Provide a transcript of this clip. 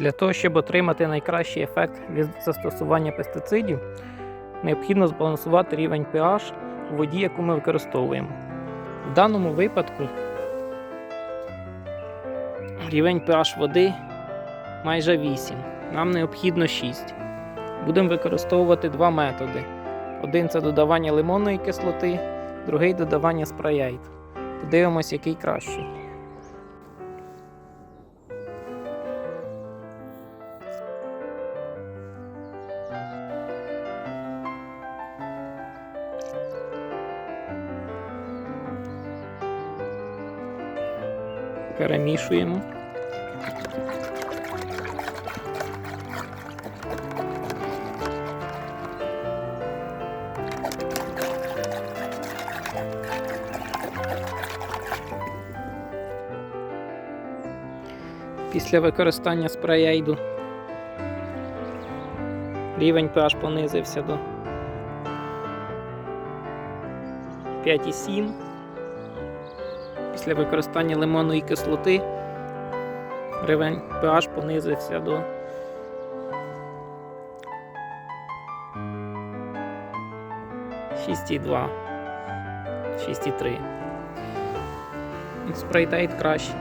Для того, щоб отримати найкращий ефект від застосування пестицидів, необхідно збалансувати рівень pH у воді, яку ми використовуємо. В даному випадку рівень pH води майже 8. Нам необхідно 6. Будемо використовувати два методи. Один це додавання лимонної кислоти, другий додавання спраяйт. Подивимось, який кращий. Перемішуємо. Після використання спреяйду рівень pH понизився до 5,7. Після використання лимонної кислоти рівень pH понизився до 6,2, 6,3. Спрей Тайт кращий.